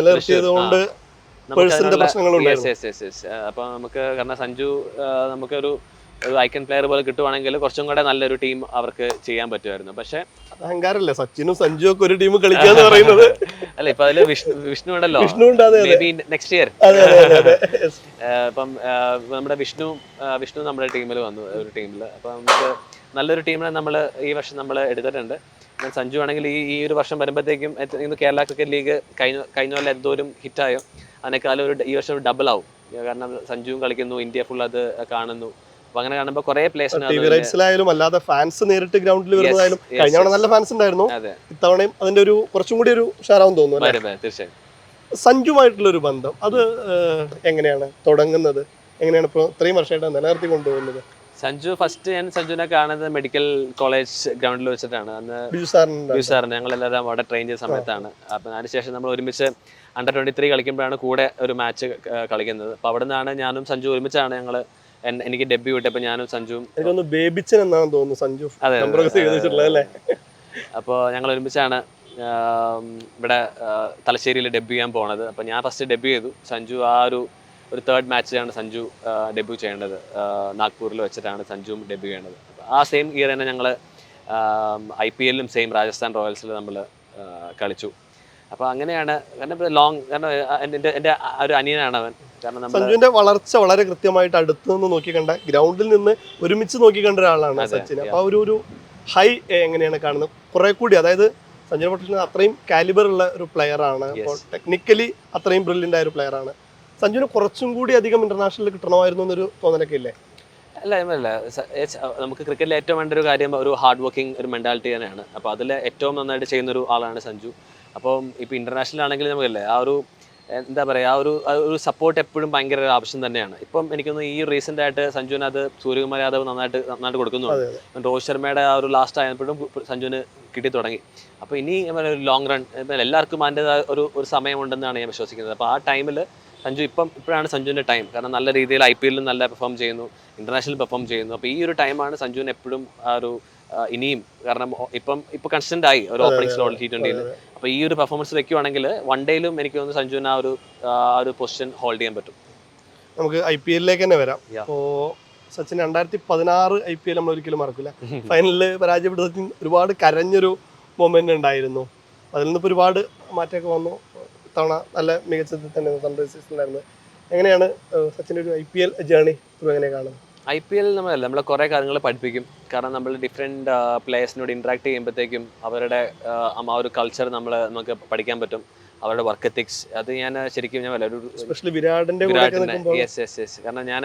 യെസ് അപ്പോൾ നമുക്ക് കാരണം സഞ്ജു നമുക്കൊരു ഒരു ഐക്കൺ പ്ലെയർ പോലെ കിട്ടുവാണെങ്കിൽ കുറച്ചും കൂടെ നല്ലൊരു ടീം അവർക്ക് ചെയ്യാൻ പറ്റുമായിരുന്നു. പക്ഷേ അഹങ്കാരല്ലേ സച്ചിനും സഞ്ജു ഒക്കെ ഒരു ടീം കളിക്കാന്ന് പറയുന്നത്. അല്ല ഇപ്പൊ അതിൽ വിഷ്ണു വിഷ്ണു ഉണ്ടല്ലോ. Vishnu next year. ഇപ്പം നമ്മുടെ വിഷ്ണു വിഷ്ണു നമ്മുടെ ടീമിൽ വന്നു ഒരു ടീമിൽ അപ്പൊ നമുക്ക് നല്ലൊരു ടീമിനെ നമ്മൾ ഈ വർഷം നമ്മൾ എടുത്തിട്ടുണ്ട്. ഞാൻ സഞ്ജു ആണെങ്കിൽ ഈ ഈ ഒരു വർഷം വരുമ്പോഴത്തേക്കും ഇന്ന് കേരള ക്രിക്കറ്റ് ലീഗ് കഴിഞ്ഞ കഴിഞ്ഞ കൊല്ലം എന്തോരം ഹിറ്റായോ. അതിനേക്കാളും ഒരു ഈ വർഷം ഒരു ഡബിൾ ആവും. കാരണം സഞ്ജുവും കളിക്കുന്നു ഇന്ത്യ ഫുൾ അത് കാണുന്നു. അപ്പൊ അങ്ങനെ കാണുമ്പോൾ കുറെ പ്ലേസ് റൈറ്റ്സിലായാലും അല്ലാതെ ഫാൻസ് നേരിട്ട് ഗ്രൗണ്ടിൽ വരുന്നതായാലും കഴിഞ്ഞ തവണ നല്ല ഫാൻസ് ഉണ്ടായിരുന്നു. ഇത്തവണയും അതിന്റെ ഒരു കുറച്ചും കൂടി ഒരു ഉഷാറാവും തോന്നുന്നു തീർച്ചയായും. സഞ്ജുമായിട്ടുള്ള ഒരു ബന്ധം. അത് എങ്ങനെയാണ് തുടങ്ങുന്നത്? എങ്ങനെയാണ് ഇപ്പോൾ ഇത്രയും വർഷമായിട്ട് നിലനിർത്തി കൊണ്ടുപോകുന്നത്? സഞ്ജു ഫസ്റ്റ് ഞാൻ സഞ്ജുവിനെ കാണുന്നത് മെഡിക്കൽ കോളേജ് ഗ്രൗണ്ടിൽ വെച്ചിട്ടാണ്. അന്ന് ബിജു സാറിന് ഞങ്ങൾ എല്ലാവരും അവിടെ ട്രെയിൻ ചെയ്ത സമയത്താണ്. അപ്പം അതിനുശേഷം നമ്മൾ ഒരുമിച്ച് അണ്ടർ ട്വന്റി ത്രീ കളിക്കുമ്പോഴാണ് കൂടെ ഒരു മാച്ച് കളിക്കുന്നത്. അപ്പോൾ അവിടെ നിന്നാണ് ഞാനും സഞ്ജു ഒരുമിച്ചാണ് ഞങ്ങൾ എനിക്ക് ഡെബ്യൂ കിട്ടിയപ്പോ ഞാനും സഞ്ജുവും എനിക്കൊന്ന് ബേബിച്ചൻ എന്നാണ് തോന്നുന്നു. സഞ്ജു അപ്പൊ അല്ലേ? അപ്പോൾ ഞങ്ങൾ ഒരുമിച്ചാണ് ഇവിടെ തലശ്ശേരിയിൽ ഡെബ്യൂ ചെയ്യാൻ പോണത്. അപ്പോൾ ഞാൻ ഫസ്റ്റ് ഡെബ്യൂ ചെയ്തു. സഞ്ജു ആ ഒരു ഒരു തേർഡ് മാച്ചിലാണ് സഞ്ജു ഡെബ്യൂ ചെയ്യേണ്ടത്. നാഗ്പൂരിൽ വെച്ചിട്ടാണ് സഞ്ജുവും ഡെബ്യൂ ചെയ്യേണ്ടത്. ആ സെയിം ഇയർ തന്നെ ഞങ്ങൾ ഐ പി എല്ലിലും സെയിം രാജസ്ഥാൻ റോയൽസിൽ നമ്മൾ കളിച്ചു. അപ്പോൾ അങ്ങനെയാണ് കാരണം ലോങ് കാരണം എന്റെ എന്റെ ഒരു അനിയനാണ് അവൻ. സഞ്ജുവിന്റെ വളർച്ച വളരെ കൃത്യമായിട്ട് അടുത്ത് നിന്ന് നോക്കി കണ്ട ഗ്രൗണ്ടിൽ നിന്ന് ഒരുമിച്ച് നോക്കി കണ്ട ഒരാളാണ് സച്ചിൻ. അപ്പൊ ഒരു ഒരു ഹൈ എങ്ങനെയാണ് കാണുന്നത്? കുറെ കൂടി അതായത് സഞ്ജു പട്ടേലിന് അത്രയും കാലിബർ ഉള്ള ഒരു പ്ലെയർ ആണ്. അപ്പോൾ ടെക്നിക്കലി അത്രയും ബ്രില്യന്റ് ആയ ഒരു പ്ലെയർ ആണ്. സഞ്ജുവിന് കുറച്ചും കൂടി അധികം ഇന്റർനാഷണലിൽ കിട്ടണമായിരുന്നു എന്നൊരു തോന്നലൊക്കെ ഇല്ലേ? അല്ല അല്ല നമുക്ക് ക്രിക്കറ്റിൽ ഏറ്റവും വേണ്ട ഒരു കാര്യം ഒരു ഹാർഡ് വർക്കിംഗ് ഒരു മെന്റാലിറ്റി തന്നെയാണ്. അപ്പോൾ അതിൽ ഏറ്റവും നന്നായിട്ട് ചെയ്യുന്ന ഒരു ആളാണ് സഞ്ജു. അപ്പം ഇപ്പോൾ ഇന്റർനാഷണൽ ആണെങ്കിൽ നമുക്കല്ലേ ആ ഒരു എന്താ പറയുക ആ ഒരു ഒരു സപ്പോർട്ട് എപ്പോഴും ഭയങ്കര ഒരു ആവശ്യം തന്നെയാണ്. ഇപ്പം എനിക്കൊന്ന് ഈ റീസെന്റ് ആയിട്ട് സഞ്ജുവിനത് സൂര്യകുമാർ യാദവ് നന്നായിട്ട് നന്നായിട്ട് കൊടുക്കുന്നുണ്ട്. അതെ രോഹിത് ശർമ്മയുടെ ആ ഒരു ലാസ്റ്റ് ആയപ്പോഴും സഞ്ജുവിന് കിട്ടി തുടങ്ങി. അപ്പോൾ ഇനി ഒരു ലോങ് റൺ എല്ലാവർക്കും അതിന്റെതായ ഒരു ഒരു സമയമുണ്ടെന്നാണ് ഞാൻ വിശ്വസിക്കുന്നത്. അപ്പോൾ ആ ടൈമിൽ സഞ്ജു ഇപ്പം ഇപ്പോഴാണ് സഞ്ജുവിന്റെ ടൈം കാരണം നല്ല രീതിയിൽ ഐ പി എല്ലിൽ നല്ല പെർഫോം ചെയ്യുന്നു ഇന്റർനാഷണൽ പെർഫോം ചെയ്യുന്നു. അപ്പോൾ ഈ ഒരു ടൈമാണ് സഞ്ജുവിന് എപ്പോഴും ആ ഒരു ഇനിയും കാരണം ഇപ്പം ഇപ്പം കൺസ്റ്റന്റ് ആയി ഒരു ഓപ്പണിംഗ് സ്ലോട്ടിൽ ടി ട്വന്റിയിൽ അപ്പോൾ ഈ ഒരു പെർഫോമൻസ് വെക്കുവാണെങ്കിൽ വൺ ഡേയിലും എനിക്ക് തോന്നുന്നു സഞ്ജുവിന് ആ ഒരു ആ ഒരു പൊസിഷൻ ഹോൾഡ് ചെയ്യാൻ പറ്റും. നമുക്ക് ഐ പി എല്ലിലേക്ക് തന്നെ വരാം. അപ്പോൾ അപ്പോ സച്ചിൻ രണ്ടായിരത്തി പതിനാറ് ഐ പി എൽ നമ്മൾ ഒരിക്കലും മറക്കില്ല. ഫൈനലിൽ പരാജയപ്പെട്ട സച്ചിൻ ഒരുപാട് കരഞ്ഞൊരു മൊമെന്റ് ഉണ്ടായിരുന്നു. അതിൽ നിന്നിപ്പോൾ ഒരുപാട് മാറ്റമൊക്കെ വന്നു. തവണ നല്ല മികച്ചത് തന്നെ സൺറൈസേഴ്സിലായിരുന്നു എങ്ങനെയാണ് ഏഹ്, സച്ചിന്റെ ഒരു ഐ പി എൽ ജേണി എങ്ങനെ കാണുന്നത്? ഐ പി എൽ നമ്മളല്ല നമ്മളെ കുറേ കാര്യങ്ങൾ പഠിപ്പിക്കും. കാരണം നമ്മൾ ഡിഫറെന്റ് പ്ലേയേഴ്സിനോട് ഇൻട്രാക്ട് ചെയ്യുമ്പോഴത്തേക്കും അവരുടെ ആ, ഒരു കൾച്ചർ നമ്മൾ നമുക്ക് പഠിക്കാൻ പറ്റും. അവരുടെ വർക്ക് എത്തിക്സ് അത് ഞാൻ ശരിക്കും ഞാൻ ഒരു എസ്പെഷ്യലി വിരാടിന്റെ യെസ് യെസ് യെസ് കാരണം ഞാൻ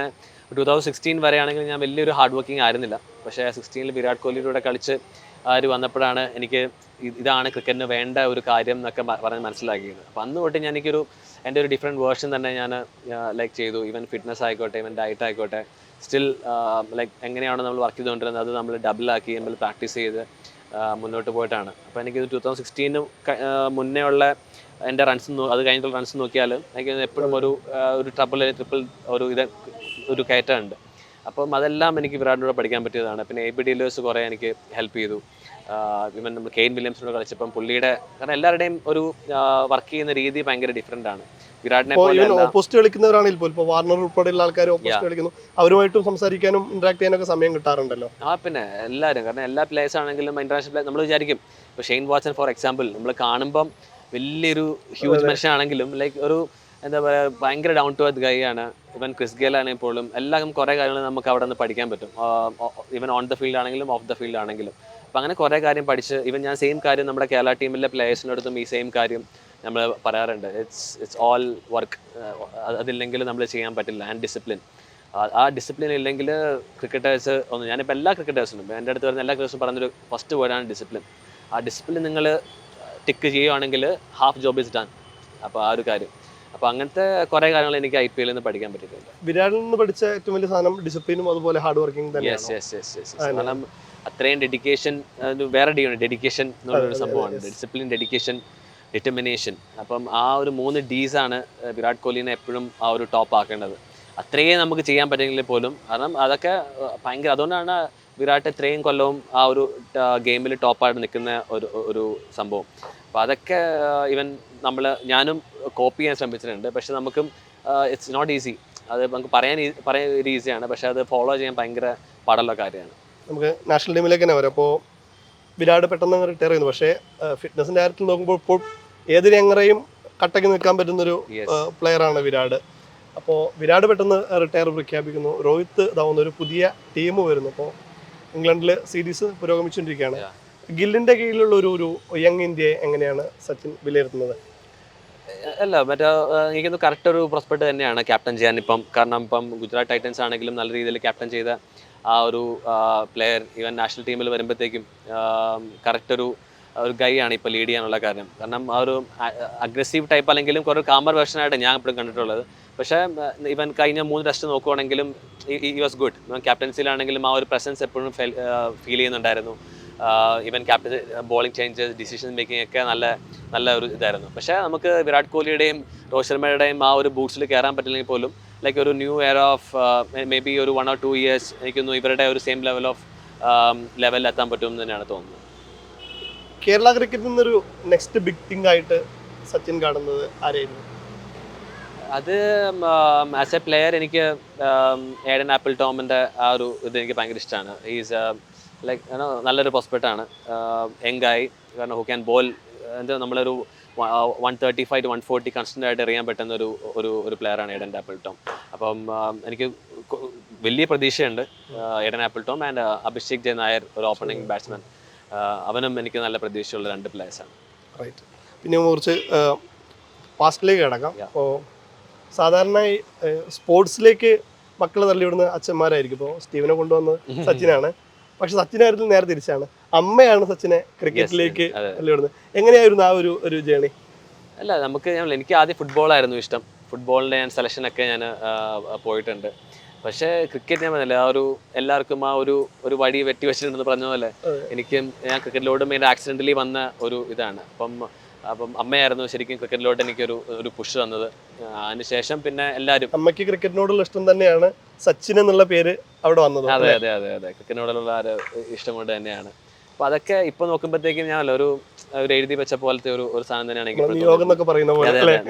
ടൂ തൗസൻഡ് സിക്സ്റ്റീൻ വരെയാണെങ്കിൽ ഞാൻ വലിയൊരു ഹാർഡ് വർക്കിംഗ് ആയിരുന്നില്ല. പക്ഷേ സിക്സ്റ്റീനിൽ വിരാട് കോഹ്ലിയുടെ കൂടെ കളിച്ച് ആര് വന്നപ്പോഴാണ് എനിക്ക് ഇതാണ് ക്രിക്കറ്റിന് വേണ്ട ഒരു കാര്യം എന്നൊക്കെ പറഞ്ഞ് മനസ്സിലാക്കിയത്. അപ്പം അന്ന് തൊട്ട് ഞാൻ എനിക്കൊരു എന്റെ ഒരു ഡിഫറെന്റ് വേർഷൻ തന്നെ ഞാൻ ലൈക്ക് ചെയ്തു. ഈവൻ ഫിറ്റ്നസ് ആയിക്കോട്ടെ ഈവൻ ഡയറ്റ് ആയിക്കോട്ടെ. സ്റ്റിൽ ലൈക്ക് എങ്ങനെയാണ് നമ്മൾ വർക്ക് ചെയ്തുകൊണ്ടിരുന്നത്? അത് നമ്മൾ ഡബിളാക്കി നമ്മൾ പ്രാക്ടീസ് ചെയ്ത് മുന്നോട്ട് പോയിട്ടാണ്. അപ്പോൾ എനിക്ക് ടൂ തൗസൻഡ് സിക്സ്റ്റീന് മുന്നേ ഉള്ള എന്റെ റൺസ് അത് കഴിഞ്ഞിട്ടുള്ള റൺസ് നോക്കിയാൽ എനിക്ക് എപ്പോഴും ഒരു ഒരു ട്രബിൾ ട്രിപ്പിൾ ഒരു ഇത് ഒരു കയറ്റമുണ്ട്. അപ്പം അതെല്ലാം എനിക്ക് വിരാടിനോട് പഠിക്കാൻ പറ്റിയതാണ്. പിന്നെ എ ബി ഡീലേഴ്സ് കുറേ എനിക്ക് ഹെൽപ്പ് ചെയ്തു. ഇവൻ നമ്മൾ കെയിൻ വില്യംസിനോട് കളിച്ചപ്പം പുള്ളിയുടെ കാരണം എല്ലാവരുടെയും ഒരു വർക്ക് ചെയ്യുന്ന രീതി ഭയങ്കര ഡിഫറെന്റ് ആണ്. ഓപ്പോസിറ്റ് കളിക്കുന്നവരാണെങ്കിൽ പോലും ഇപ്പൊ വാർണർ ഉൾപ്പെടെയുള്ള ആൾക്കാർ ഓപ്പോസിറ്റ് കളിക്കുന്നു. അവരുമായിട്ടും സംസാരിക്കാനും ഇന്ററാക്ട് ചെയ്യാനൊക്കെ സമയം കിട്ടാറുണ്ടല്ലോ. ആ പിന്നെ എല്ലാവരും കാരണം എല്ലാ പ്ലേയേഴ്സ് ആണെങ്കിലും ഇന്റർനാഷണൽ നമ്മൾ വിചാരിക്കും. ഇപ്പൊ ഷെയ്ൻ വാട്സൺ ഫോർ എക്സാമ്പിൾ നമ്മൾ കാണുമ്പം വലിയൊരു ഹ്യൂജ് മനുഷ്യനാണെങ്കിലും ലൈക്ക് ഒരു എന്താ പറയുക ഭയങ്കര ഡൗൺ ടു എർത്ത് ഗൈ ആണ്. ഇവൻ ക്രിസ് ഗേൽ ആണെങ്കിൽ പോലും എല്ലാം കുറേ കാര്യങ്ങൾ നമുക്ക് അവിടെ നിന്ന് പഠിക്കാൻ പറ്റും. ഇവൻ ഓൺ ദ ഫീൽഡ് ആണെങ്കിലും ഓഫ് ദ ഫീൽഡ് ആണെങ്കിലും. അപ്പം അങ്ങനെ കുറേ കാര്യം പഠിച്ച് ഇവൻ ഞാൻ സെയിം കാര്യം നമ്മുടെ കേരള ടീമിലെ പ്ലേയേഴ്സിനടുത്തും ഈ സെയിം കാര്യം നമ്മൾ പറയാറുണ്ട് ഇറ്റ്സ് ഇറ്റ്സ് ഓൾ വർക്ക് അതില്ലെങ്കിൽ നമ്മൾ ചെയ്യാൻ പറ്റില്ല ആൻഡ് ഡിസിപ്ലിൻ ആ ഡിസിപ്ലിൻ ഇല്ലെങ്കിൽ ക്രിക്കറ്റേഴ്സ് ഒന്ന് ഞാനിപ്പോൾ എല്ലാ ക്രിക്കറ്റേഴ്സിനും എന്റെ അടുത്ത് വരുന്ന എല്ലാ ക്രിക്കറ്റേഴ്സും പറഞ്ഞൊരു ഫസ്റ്റ് വേർഡാണ് ഡിസിപ്ലിൻ ആ ഡിസിപ്ലിൻ നിങ്ങൾ ടിക്ക് ചെയ്യുവാണെങ്കിൽ ഹാഫ് ജോബ് ഇസ് ഡൺ അപ്പോൾ ആ ഒരു കാര്യം. അപ്പോൾ അങ്ങനത്തെ കുറേ കാര്യങ്ങൾ എനിക്ക് ഐ പി എല്ലിൽ നിന്ന് പഠിക്കാൻ പറ്റിയിട്ടുണ്ട്. വിരാടിൽ നിന്ന് പഠിച്ച ഏറ്റവും വലിയ സാധനം ഡിസിപ്ലിനും അതുപോലെ ഹാർഡ് വർക്കിംഗ് യെസ് തന്നെയാണ് യെസ് യെസ് യെസ് കാരണം അത്രയും ഡെഡിക്കേഷൻ വേറെ ഡെഡിക്കേഷൻ ഡെഡിക്കേഷൻ എന്നുള്ളൊരു സംഭവമാണ്. ഡിസിപ്ലിൻ ഡെഡിക്കേഷൻ ഡിറ്റർമിനേഷൻ അപ്പം ആ ഒരു മൂന്ന് ഡീസ് ആണ് വിരാട് കോഹ്ലിനെ എപ്പോഴും ആ ഒരു ടോപ്പ് ആക്കേണ്ടത്. അത്രയും നമുക്ക് ചെയ്യാൻ പറ്റുമെങ്കിൽ പോലും കാരണം അതൊക്കെ ഭയങ്കര അതുകൊണ്ടാണ് വിരാട് ഇത്രയും കൊല്ലവും ആ ഒരു ഗെയിമിൽ ടോപ്പായിട്ട് നിൽക്കുന്ന ഒരു ഒരു സംഭവം. അപ്പോൾ അതൊക്കെ ഈവൻ നമ്മൾ ഞാനും കോപ്പി ചെയ്യാൻ ശ്രമിച്ചിട്ടുണ്ട്. പക്ഷെ നമുക്കും ഇറ്റ്സ് നോട്ട് ഈസി അത് നമുക്ക് പറയാൻ പറയാൻ ഒരു ഈസിയാണ് പക്ഷെ അത് ഫോളോ ചെയ്യാൻ ഭയങ്കര പാടുള്ള കാര്യമാണ്. നമുക്ക് നാഷണൽ ടീമിലേക്ക് തന്നെ വരാം. അപ്പോൾ വിരാട് പെട്ടെന്ന് റിട്ടയർ ചെയ്യുന്നു. പക്ഷേ ഫിറ്റ്നസിന്റെ കാര്യത്തിൽ നോക്കുമ്പോൾ ഇപ്പോൾ ഏത് രംഗറയും കട്ടയ്ക്ക് നിൽക്കാൻ പറ്റുന്നൊരു പ്ലെയർ പ്ലെയറാണ് വിരാട്. അപ്പോൾ വിരാട് പെട്ടെന്ന് റിട്ടയർ പ്രഖ്യാപിക്കുന്നു. രോഹിത് ഇതാവുന്ന ഒരു പുതിയ ടീം വരുന്നു. അപ്പോൾ ഇംഗ്ലണ്ടിൽ സീരീസ് പുരോഗമിച്ചുകൊണ്ടിരിക്കുകയാണ്. ഗില്ലിന്റെ കീഴിലുള്ള ഒരു ഒരു യങ് ഇന്ത്യയെ എങ്ങനെയാണ് സച്ചിൻ വിലയിരുത്തുന്നത്? അല്ല മറ്റേ എനിക്കൊന്ന് കറക്റ്റ് ഒരു പ്രോസ്പെക്ട് തന്നെയാണ് ക്യാപ്റ്റൻ ചെയ്യാൻ. ഇപ്പം കാരണം ഇപ്പം ഗുജറാത്ത് ടൈറ്റൻസ് ആണെങ്കിലും നല്ല രീതിയിൽ ക്യാപ്റ്റൻ ചെയ്ത ആ ഒരു പ്ലെയർ ഈവൻ നാഷണൽ ടീമിൽ വരുമ്പോഴത്തേക്കും കറക്റ്റ് ഒരു ഒരു ഗൈ ആണ് ഇപ്പോൾ ലീഡ് ചെയ്യാനുള്ള കാര്യം കാരണം ആ ഒരു അഗ്രസീവ് ടൈപ്പ് അല്ലെങ്കിലും കുറേ കാമർ വേർഷനായിട്ട് ഞാൻ എപ്പോഴും കണ്ടിട്ടുള്ളത്. പക്ഷേ ഇവൻ കഴിഞ്ഞ മൂന്ന് ടെസ്റ്റ് നോക്കുവാണെങ്കിലും ഈ വാസ് ഗുഡ് ഇവൻ ക്യാപ്റ്റൻസിയിലാണെങ്കിലും ആ ഒരു പ്രസൻസ് എപ്പോഴും ഫീൽ ചെയ്യുന്നുണ്ടായിരുന്നു. ഇവൻ captain bowling changes decision making ഒക്കെ നല്ല നല്ല ഒരു ഇതായിരുന്നു. പക്ഷേ നമുക്ക് വിരാട് കോഹ്ലിയുടെയും രോഹിത് ശർമ്മയുടെയും ആ ഒരു ബൂട്ട്സിൽ കയറാൻ പറ്റില്ലെങ്കിൽ പോലും ലൈക്ക് ഒരു new air of maybe ഒരു വൺ ഓർ ടു ഇയേഴ്സ് എനിക്കൊന്നും ഇവരുടെ ഒരു സെയിം ലെവൽ ഓഫ് ലെവലിൽ എത്താൻ പറ്റുമെന്ന് തന്നെയാണ് തോന്നുന്നത്. കേരള ക്രിക്കറ്റിൽ നിന്നൊരു നെക്സ്റ്റ് ബിഗ് തിങ് ആയിട്ട് സച്ചിൻ കാണുന്നത് ആരായിരുന്നു? അത് ആസ് എ പ്ലെയർ എനിക്ക് ഏഡൻ ആപ്പിൾ ടോമിന്റെ ആ ഒരു ഇത് എനിക്ക് ഭയങ്കര ഇഷ്ടമാണ് ഈസ് ലൈക്ക് നല്ലൊരു പ്രോസ്പെക്റ്റാണ് യങ്ങായി കാരണം ഹു ക്യാൻ ബോൾ എന്താ നമ്മളൊരു one thirty five to one forty constant ആയിട്ട് എറിയാൻ പറ്റുന്ന ഒരു ഒരു ഒരു പ്ലെയറാണ് ഏഡൻ ആപ്പിൾ ടോം. അപ്പം എനിക്ക് വലിയ പ്രതീക്ഷയുണ്ട് ഏഡൻ ആപ്പിൾ ടോം ആൻഡ് അഭിഷേക് ജയ് നായർ ഒരു ഓപ്പണിംഗ് ബാറ്റ്സ്മാൻ അവനും എനിക്ക് നല്ല പ്രതീക്ഷയുള്ള രണ്ട് പ്ലേയേഴ്സാണ് റൈറ്റ് പിന്നെ കുറച്ച് പാസ്റ്റിലേക്ക് കിടക്കാം. അപ്പോൾ സാധാരണ സ്പോർട്സിലേക്ക് മക്കളെ തള്ളിവിടുന്ന അച്ഛന്മാരായിരിക്കും. ഇപ്പോൾ സ്റ്റീവനെ കൊണ്ടുവന്നത് സച്ചിനാണ്. പക്ഷെ സച്ചിൻ കാര്യത്തിൽ നേരെ തിരിച്ചാണ്. അമ്മയാണ് സച്ചിനെ ക്രിക്കറ്റിലേക്ക് തള്ളിവിടുന്നത്. എങ്ങനെയായിരുന്നു ആ ഒരു ഒരു ജേണി അല്ല നമുക്ക് എനിക്ക് ആദ്യം ഫുട്ബോളായിരുന്നു ഇഷ്ടം. ഫുട്ബോളിന്റെ ഞാൻ സെലക്ഷനൊക്കെ ഞാൻ പോയിട്ടുണ്ട്. പക്ഷേ ക്രിക്കറ്റ് ഞാൻ പറഞ്ഞില്ല ആ ഒരു എല്ലാവർക്കും ആ ഒരു ഒരു വടി വെട്ടി വെച്ചിട്ടുണ്ടെന്ന് പറഞ്ഞ പോലെ. എനിക്കും ഞാൻ ക്രിക്കറ്റിലോട്ട് മെയിൻ ആക്സിഡന്റലി വന്ന ഒരു ഇതാണ്. അപ്പം അപ്പം അമ്മയായിരുന്നു ശരിക്കും ക്രിക്കറ്റിലോട്ട് എനിക്കൊരു ഒരു പുഷ് തന്നത്. അതിനുശേഷം പിന്നെ എല്ലാവരും അമ്മയ്ക്ക് ക്രിക്കറ്റിനോടുള്ള ഇഷ്ടം തന്നെയാണ് സച്ചിൻ എന്നുള്ള പേര് അവിടെ വന്നത് അതെ അതെ അതെ അതെ. ക്രിക്കറ്റിനോടുള്ള ഇഷ്ടം കൊണ്ട് തന്നെയാണ്. അപ്പോൾ അതൊക്കെ ഇപ്പോൾ നോക്കുമ്പോഴത്തേക്കും ഞാൻ ഒരു ഒരു എഴുതി വെച്ച പോലത്തെ ഒരു ഒരു സാധനം തന്നെയാണ് എനിക്ക്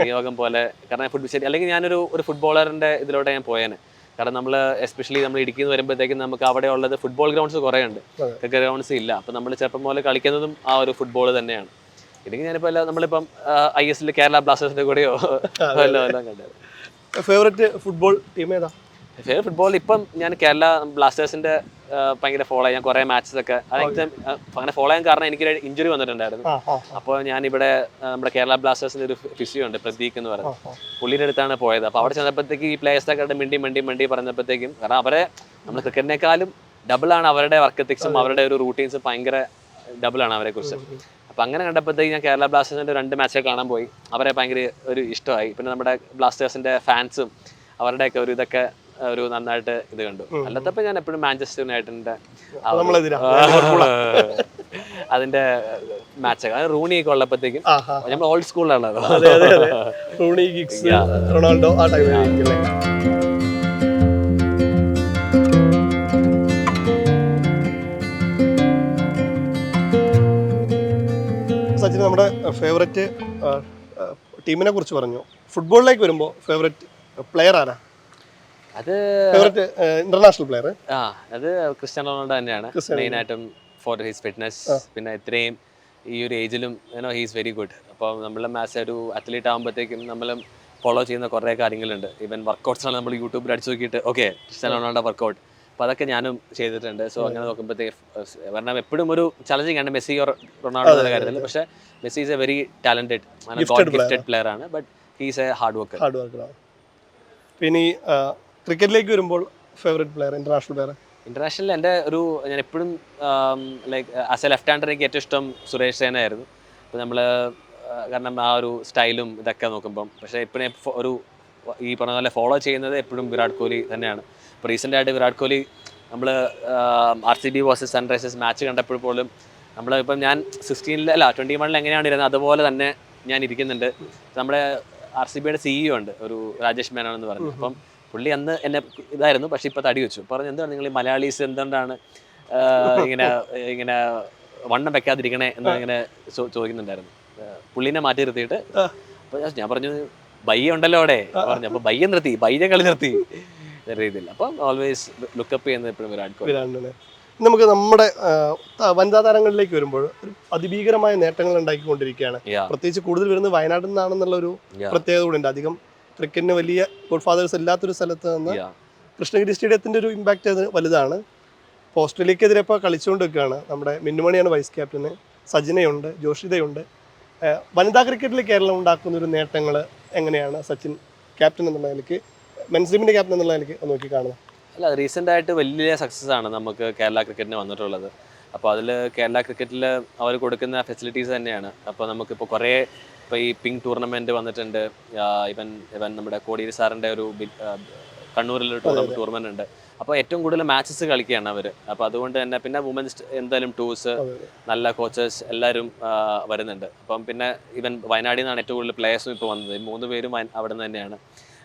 നിയോഗം പോലെ കാരണം ഫുട്ബോൾ ശരി അല്ലെങ്കിൽ ഞാനൊരു ഒരു ഫുട്ബോളറിന്റെ ഇതിലോട്ട് ഞാൻ പോയേനെ. കാരണം നമ്മൾ എസ്പെഷ്യലി നമ്മൾ ഇടുക്കി എന്ന് വരുമ്പോഴത്തേക്കും നമുക്ക് അവിടെ ഉള്ളത് ഫുട്ബോൾ ഗ്രൗണ്ട്സ് കുറേ ഉണ്ട് ക്രിക്കറ്റ് ഗ്രൗണ്ട്സ് ഇല്ല. അപ്പം നമ്മൾ ചെറുപ്പം പോലെ കളിക്കുന്നതും ആ ഒരു ഫുട്ബോൾ തന്നെയാണ്. ഇല്ലെങ്കിൽ ഞാനിപ്പോൾ എല്ലാം നമ്മളിപ്പം ഐ എസ് എൽ കേരള ബ്ലാസ്റ്റേഴ്സിന്റെ കൂടെയോ? എല്ലാം എല്ലാം കണ്ടത്. ഫേവററ്റ് ഫുട്ബോൾ ടീം ഏതാ? ഫേവറേറ്റ് ഫുട്ബോൾ ഇപ്പം ഞാൻ കേരള ബ്ലാസ്റ്റേഴ്സിന്റെ ഭയങ്കര ഫോളോ ചെയ്യാൻ കുറെ മാച്ചസ് ഒക്കെ അതെനിക്ക് അങ്ങനെ ഫോളോ ചെയ്യാൻ കാരണം എനിക്കൊരു ഇഞ്ചുറി വന്നിട്ടുണ്ടായിരുന്നു. അപ്പോൾ ഞാൻ ഇവിടെ നമ്മുടെ കേരള ബ്ലാസ്റ്റേഴ്സിന്റെ ഒരു ഫിസിയോ ഉണ്ട് പ്രതീക് എന്ന് പറയുന്നത്. പുള്ളിയുടെ അടുത്താണ് പോയത്. അപ്പോൾ അവിടെ ചെന്നപ്പോഴത്തേക്ക് ഈ പ്ലേയേഴ്സൊക്കെ മിണ്ടി മിണ്ടി മിണ്ടി പറഞ്ഞപ്പോഴത്തേക്കും കാരണം അവരെ നമ്മൾ ക്രിക്കറ്റിനേക്കാളും ഡബിൾ ആണ് അവരുടെ വർക്ക് എത്തിക്സും അവരുടെ ഒരു റൂട്ടീൻസും ഭയങ്കര ഡബിൾ ആണ് അവരെ കുറിച്ച്. അപ്പോൾ അങ്ങനെ കണ്ടപ്പോഴത്തേക്ക് ഞാൻ കേരള ബ്ലാസ്റ്റേഴ്സിന്റെ രണ്ട് മാച്ചൊക്കെ കാണാൻ പോയി. അവരെ ഭയങ്കര ഒരു ഇഷ്ടമായി. പിന്നെ നമ്മുടെ ബ്ലാസ്റ്റേഴ്സിന്റെ ഫാൻസും അവരുടെയൊക്കെ ഒരു ഇതൊക്കെ ഒരു നന്നായിട്ട് ഇത് കണ്ടു. അല്ലാത്തപ്പോ ഞാൻ എപ്പോഴും മാഞ്ചസ്റ്റർ യുണൈറ്റഡിന്റെ അതിന്റെ മാച്ചൊക്കെ അത് റൂണിയൊക്കെ ഉള്ളപ്പോഴത്തേക്കും നമ്മൾ ഓൾഡ് സ്കൂളിലാണല്ലോ റൂണി ഗിക്സ് റൊണാൾഡോ ആ ടൈമിലായിരിക്കും നമ്മുടെ ഫേവററ്റ് ടീമിനെ കുറിച്ച് പറഞ്ഞു. ഫുട്ബോളിലേക്ക് വരുമ്പോൾ ഫേവററ്റ് പ്ലെയർ ആരാ? അത് ഇന്റർനാഷണൽ പ്ലെയർ ആ അത് ക്രിസ്ത്യാനോ റൊണാൾഡോ തന്നെയാണ്. മെയിൻ ആയിട്ടും ഫോർ ഹിസ് ഫിറ്റ്നസ് പിന്നെ ഇത്രയും ഈ ഒരു ഏജിലും you know he's very good അപ്പോൾ നമ്മളെ മാസ് ഒരു അത്ലീറ്റ് ആകുമ്പോഴത്തേക്കും നമ്മൾ ഫോളോ ചെയ്യുന്ന കുറേ കാര്യങ്ങളുണ്ട്. ഈവൻ വർക്കൗട്ട്സ് ആണ് നമ്മൾ യൂട്യൂബിൽ അടിച്ചു നോക്കിയിട്ട് ഓക്കെ ക്രിസ്ത്യാനോ റൊണാൾഡോ വർക്കൗട്ട് അപ്പോൾ അതൊക്കെ ഞാനും ചെയ്തിട്ടുണ്ട്. സോ അങ്ങനെ നോക്കുമ്പോഴത്തേക്ക് കാരണം എപ്പോഴും ഒരു ചലഞ്ചിങ് ആണ് മെസ്സി ഓർ റൊണാൾഡോ എന്ന കാര്യത്തിൽ. പക്ഷെ Messi is a very talented gifted player ആണ്. But he's a hard worker hard വർക്കറാണ് പിന്നെ ക്രിക്കറ്റിലേക്ക് വരുമ്പോൾ favourite player international player international എന്റെ ഒരു ഞാൻ എപ്പോഴും like as a left hander എനിക്ക് ഏറ്റവും ഇഷ്ടം സുരേഷ് സേന ആയിരുന്നു അപ്പോൾ നമ്മൾ കാരണം ആ ഒരു സ്റ്റൈലും ഇതൊക്കെ നോക്കുമ്പം പക്ഷേ എപ്പോഴും ഒരു ഈ പറഞ്ഞ പോലെ ഫോളോ ചെയ്യുന്നത് എപ്പോഴും വിരാട് കോഹ്ലി തന്നെയാണ്. ഇപ്പോൾ റീസെന്റ് ആയിട്ട് വിരാട് കോഹ്ലി നമ്മൾ R C B versus Sunrisers match കണ്ടപ്പോൾ പോലും നമ്മൾ ഇപ്പം ഞാൻ സിക്സ്റ്റീനിൽ അല്ല ട്വന്റി വണ്ണിൽ എങ്ങനെയാണ് ഇരുന്നത് അതുപോലെ തന്നെ ഞാൻ ഇരിക്കുന്നുണ്ട്. നമ്മുടെ ആർ സി ബിയുടെ സിഇഒ ഉണ്ട് ഒരു രാജേഷ് മേനോൻ എന്ന് പറഞ്ഞു. അപ്പം പുള്ളി അന്ന് എന്നെ ഇതായിരുന്നു പക്ഷെ ഇപ്പൊ തടി വെച്ചു. പറഞ്ഞു എന്താണ് നിങ്ങൾ ഈ മലയാളീസ് എന്തുകൊണ്ടാണ് ഇങ്ങനെ ഇങ്ങനെ വണ്ണം വെക്കാതിരിക്കണേ എന്ന് ഇങ്ങനെ ചോദിക്കുന്നുണ്ടായിരുന്നു. പുള്ളിനെ മാറ്റി നിർത്തിയിട്ട്. അപ്പോൾ ഞാൻ പറഞ്ഞു ബയ്യ ഉണ്ടല്ലോ അവിടെ. പറഞ്ഞു അപ്പൊ ബയ്യ നിർത്തി ബയ്യ കളി നിർത്തി. രീതിയിൽ അപ്പം ഓൾവേസ് ലുക്കപ്പ് ചെയ്യുന്നത് എപ്പോഴും വിരാട് കോഹ്ലി നമുക്ക് നമ്മുടെ വനിതാ താരങ്ങളിലേക്ക് വരുമ്പോൾ ഒരു അതിഭീകരമായ നേട്ടങ്ങൾ ഉണ്ടാക്കിക്കൊണ്ടിരിക്കുകയാണ്. പ്രത്യേകിച്ച് കൂടുതൽ വരുന്നത് വയനാട്ടിൽ നിന്നാണെന്നുള്ള ഒരു പ്രത്യേകത കൂടെ ഉണ്ട്. അധികം ക്രിക്കറ്റിന് വലിയ ഗോഡ് ഫാദേഴ്സ് ഇല്ലാത്തൊരു സ്ഥലത്ത് നിന്ന് കൃഷ്ണഗിരി സ്റ്റേഡിയത്തിന്റെ ഒരു ഇമ്പാക്റ്റ് അത് വലുതാണ്. ഇപ്പോൾ ഓസ്ട്രേലിയക്കെതിരെ ഇപ്പോൾ കളിച്ചുകൊണ്ട് നിൽക്കുകയാണ് നമ്മുടെ മിന്നുമണിയാണ് വൈസ് ക്യാപ്റ്റന് സജിനയുണ്ട് ജോഷിതയുണ്ട്. വനിതാ ക്രിക്കറ്റിൽ കേരളം ഉണ്ടാക്കുന്ന ഒരു നേട്ടങ്ങൾ എങ്ങനെയാണ് സച്ചിൻ ക്യാപ്റ്റൻ എന്നുള്ള നിലയ്ക്ക് മെൻസ് ടീമിന്റെ ക്യാപ്റ്റൻ എന്നുള്ള നിലയ്ക്ക് നോക്കി കാണുന്നത് അല്ല റീസെന്റ് ആയിട്ട് വലിയ സക്സസ് ആണ് നമുക്ക് കേരള ക്രിക്കറ്റിന് വന്നിട്ടുള്ളത്. അപ്പോൾ അതിൽ കേരള ക്രിക്കറ്റിൽ അവർ കൊടുക്കുന്ന ഫെസിലിറ്റീസ് തന്നെയാണ്. അപ്പോൾ നമുക്കിപ്പോൾ കുറേ ഇപ്പോൾ ഈ പിങ്ക് ടൂർണമെന്റ് വന്നിട്ടുണ്ട്. ഇവൻ ഇവൻ നമ്മുടെ കോടിയേരി സാറിന്റെ ഒരു കണ്ണൂരിൽ ഒരു ടൂർണമെന്റ് ഉണ്ട്. അപ്പോൾ ഏറ്റവും കൂടുതൽ മാച്ചസ് കളിക്കുകയാണ് അവർ അപ്പോൾ അതുകൊണ്ട് തന്നെ പിന്നെ വുമൻസ് എന്തായാലും ടൂർസ് നല്ല കോച്ചേഴ്സ് എല്ലാവരും വരുന്നുണ്ട്. അപ്പം പിന്നെ ഇവൻ വയനാടിൽ നിന്നാണ് ഏറ്റവും കൂടുതൽ പ്ലേയേഴ്സും ഇപ്പോൾ വന്നത്. മൂന്ന് പേരും അവിടെ നിന്ന് തന്നെയാണ്.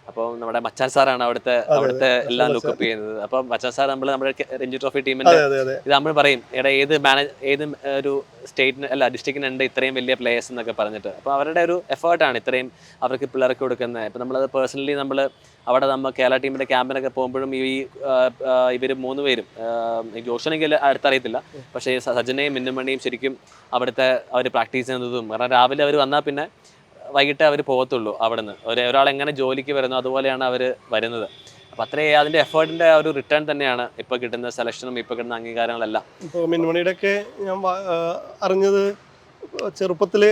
അപ്പോൾ നമ്മുടെ മച്ചാൻ സാറാണ് അവിടുത്തെ അവിടുത്തെ എല്ലാം ലുക്കപ്പ് ചെയ്യുന്നത്. അപ്പം മച്ചാൻ സാർ നമ്മൾ നമ്മുടെ രഞ്ജി ട്രോഫി ടീമിന്റെ ഇത് നമ്മൾ പറയും എടാ ഏത് മാനേജ് ഏത് ഒരു സ്റ്റേറ്റിന് അല്ല ഡിസ്ട്രിക്റ്റിനുണ്ട് ഇത്രയും വലിയ പ്ലേയേഴ്സ് എന്നൊക്കെ പറഞ്ഞിട്ട്. അപ്പോൾ അവരുടെ ഒരു എഫേർട്ടാണ് ഇത്രയും അവർക്ക് പിള്ളേർക്ക് കൊടുക്കുന്നത്. ഇപ്പം നമ്മളത് പേഴ്സണലി നമ്മൾ അവിടെ നമ്മൾ കേരള ടീമിന്റെ ക്യാമ്പിനൊക്കെ പോകുമ്പോഴും ഈ ഇവർ മൂന്ന് പേരും ജോഷനെങ്കിൽ അടുത്തറിയത്തില്ല. പക്ഷേ സജനയും മിന്നുമണിയും ശരിക്കും അവിടുത്തെ അവർ പ്രാക്ടീസ് ചെയ്യുന്നതും കാരണം രാവിലെ അവർ വന്നാൽ പിന്നെ വൈകിട്ട് അവർ പോകത്തുള്ളൂ അവിടെ നിന്ന് ഒരു ഒരാൾ എങ്ങനെ ജോലിക്ക് വരുന്നു അതുപോലെയാണ് അവർ വരുന്നത്. അപ്പം അത്രയും അതിന്റെ എഫേർട്ടിന്റെ ഒരു റിട്ടേൺ തന്നെയാണ് ഇപ്പോൾ കിട്ടുന്ന സെലക്ഷനും ഇപ്പോൾ കിട്ടുന്ന അംഗീകാരങ്ങളെല്ലാം. ഇപ്പോൾ മിന്നുമണിയുടെ ഒക്കെ ഞാൻ അറിഞ്ഞത് ചെറുപ്പത്തിൽ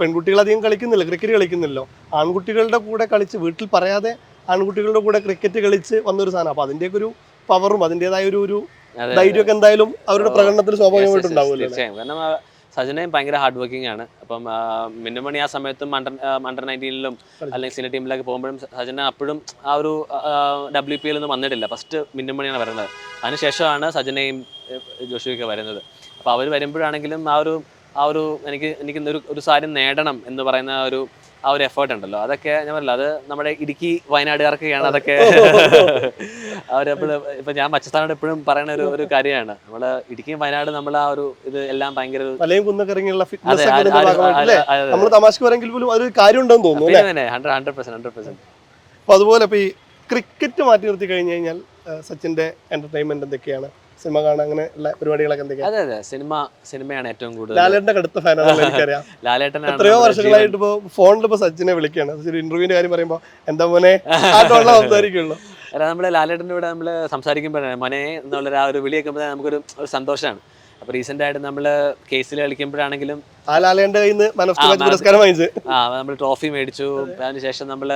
പെൺകുട്ടികൾ അധികം കളിക്കുന്നില്ല ക്രിക്കറ്റ് കളിക്കുന്നില്ലല്ലോ ആൺകുട്ടികളുടെ കൂടെ കളിച്ച് വീട്ടിൽ പറയാതെ ആൺകുട്ടികളുടെ കൂടെ ക്രിക്കറ്റ് കളിച്ച് വന്നൊരു സാധനം. അപ്പൊ അതിന്റെയൊക്കെ ഒരു പവറും അതിന്റെതായ ഒരു ഒരു ധൈര്യമൊക്കെ എന്തായാലും അവരുടെ പ്രകടനത്തിൽ സ്വാഭാവികമായിട്ടുണ്ടാവുമല്ലോ തീർച്ചയായും. കാരണം സജനയും ഭയങ്കര ഹാർഡ് വർക്കിംഗ് ആണ്. അപ്പം മിന്നുമണി ആ സമയത്തും അണ്ടർ അണ്ടർ നയന്റീനിലും അല്ലെങ്കിൽ സീനിയർ ടീമിലൊക്കെ പോകുമ്പോഴും സജന അപ്പോഴും ആ ഒരു ഡബ്ല്യു പി ഒന്നും വന്നിട്ടില്ല. ഫസ്റ്റ് മിന്നുമണിയാണ് വരുന്നത്. അതിനുശേഷമാണ് സജനയും ജോഷിയൊക്കെ വരുന്നത്. അപ്പോൾ അവർ വരുമ്പോഴാണെങ്കിലും ആ ഒരു ആ ഒരു എനിക്ക് എനിക്ക് ഒരു ഒരു സാരി നേടണം എന്ന് പറയുന്ന ഒരു ആ ഒരു എഫേർട്ട് ഉണ്ടല്ലോ. അതൊക്കെ ഞാൻ പറയില്ല അത് നമ്മുടെ ഇടുക്കി വയനാടുകാർക്കൊക്കെയാണ് അതൊക്കെ. അവരെപ്പോഴും ഇപ്പൊ ഞാൻ മച്ചസ്ഥാനോട് എപ്പോഴും പറയുന്ന ഒരു ഒരു കാര്യമാണ്. നമ്മൾ ഇടുക്കിയും വയനാട് നമ്മൾ ആ ഒരു ഇത് എല്ലാം ഭയങ്കര ഒരു മലയും കുന്നൊക്കെ ഇറങ്ങിയുള്ള ഫിറ്റ്നസ്. നമ്മൾ തമാശക്ക് വരെങ്കിൽ പോലും അതൊരു കാര്യം ഉണ്ടെന്ന് തോന്നുന്നു hundred hundred percent hundred percent അപ്പൊ അതുപോലെ ഇപ്പൊ ഈ ക്രിക്കറ്റ് മാറ്റി നിർത്തി കഴിഞ്ഞു കഴിഞ്ഞാൽ സച്ചിന്റെ എന്റർടൈൻമെന്റ് എന്തൊക്കെയാണ്? സിനിമ കാണാൻ അങ്ങനെ ഉള്ള പരിപാടികളൊക്കെ എന്തൊക്കെയാണ് അതെ അതെ. സിനിമ സിനിമയാണ് ഏറ്റവും കൂടുതൽ. ലാലേട്ടന്റെ കടുത്ത ഫാനാണ് എനിക്കറിയാം. ലാലേട്ടൻ എത്രയോ വർഷങ്ങളായിട്ട് ഇപ്പോ ഫോണിൽ ഇപ്പൊ സച്ചിനെ വിളിക്കുകയാണ്. ഒരു ഇന്റർവ്യൂവിന്റെ കാര്യം പറയുമ്പോ എന്താ മോനെ? സംസാരിക്കുള്ളൂ അല്ല നമ്മുടെ ലാലേട്ടന്റെ കൂടെ നമ്മൾ സംസാരിക്കുമ്പോഴാണ് മനെ എന്നുള്ള ആ ഒരു വിളി കേൾക്കുമ്പോൾ നമുക്കൊരു ഒരു സന്തോഷമാണ് അപ്പൊ റീസെന്റ് ആയിട്ട് നമ്മൾ കേസിൽ കളിക്കുമ്പോഴാണെങ്കിലും ആ നമ്മൾ ട്രോഫി മേടിച്ചു. അതിനുശേഷം നമ്മൾ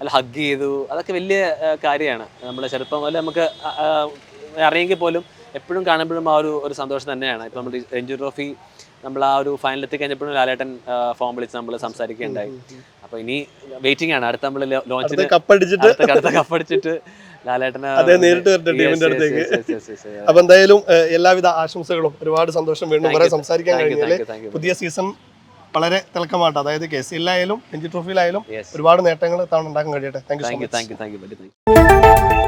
അല്ല ഹഗ് ചെയ്തു. അതൊക്കെ വലിയ കാര്യമാണ്. നമ്മൾ ചെറുപ്പം അല്ലെ നമുക്ക് അറിയെങ്കിൽ പോലും എപ്പോഴും കാണുമ്പോഴും ആ ഒരു ഒരു സന്തോഷം തന്നെയാണ്. ഇപ്പം നമ്മൾ രഞ്ജു ട്രോഫി നമ്മൾ ആ ഒരു ഫൈനൽ എത്തി കഴിഞ്ഞപ്പോഴും ലാലേട്ടൻ ഫോം വിളിച്ച് നമ്മൾ സംസാരിക്കുകയുണ്ടായി. അപ്പൊ ഇനി വെയിറ്റിംഗ് ആണ്. അടുത്ത നമ്മൾ ലോഞ്ചിന് കപ്പടിച്ചിട്ട് അടുത്ത കപ്പടിച്ചിട്ട് ലാലേട്ടന് അതേ നേരിട്ട് വരട്ടെ ടീമിന്റെ അടുത്തേക്ക്. അപ്പൊ എന്തായാലും എല്ലാവിധ ആശംസകളും ഒരുപാട് സന്തോഷം വീണ്ടും കുറെ സംസാരിക്കാൻ കഴിഞ്ഞാൽ പുതിയ സീസൺ വളരെ തിളക്കമാട്ടെ അതായത് കെ സി എല്ലായാലും രഞ്ജി ട്രോഫിയിലായാലും ഒരുപാട് നേട്ടങ്ങൾ തവണ ഉണ്ടാക്കാൻ കഴിയട്ടെ. Thank you thank you thank you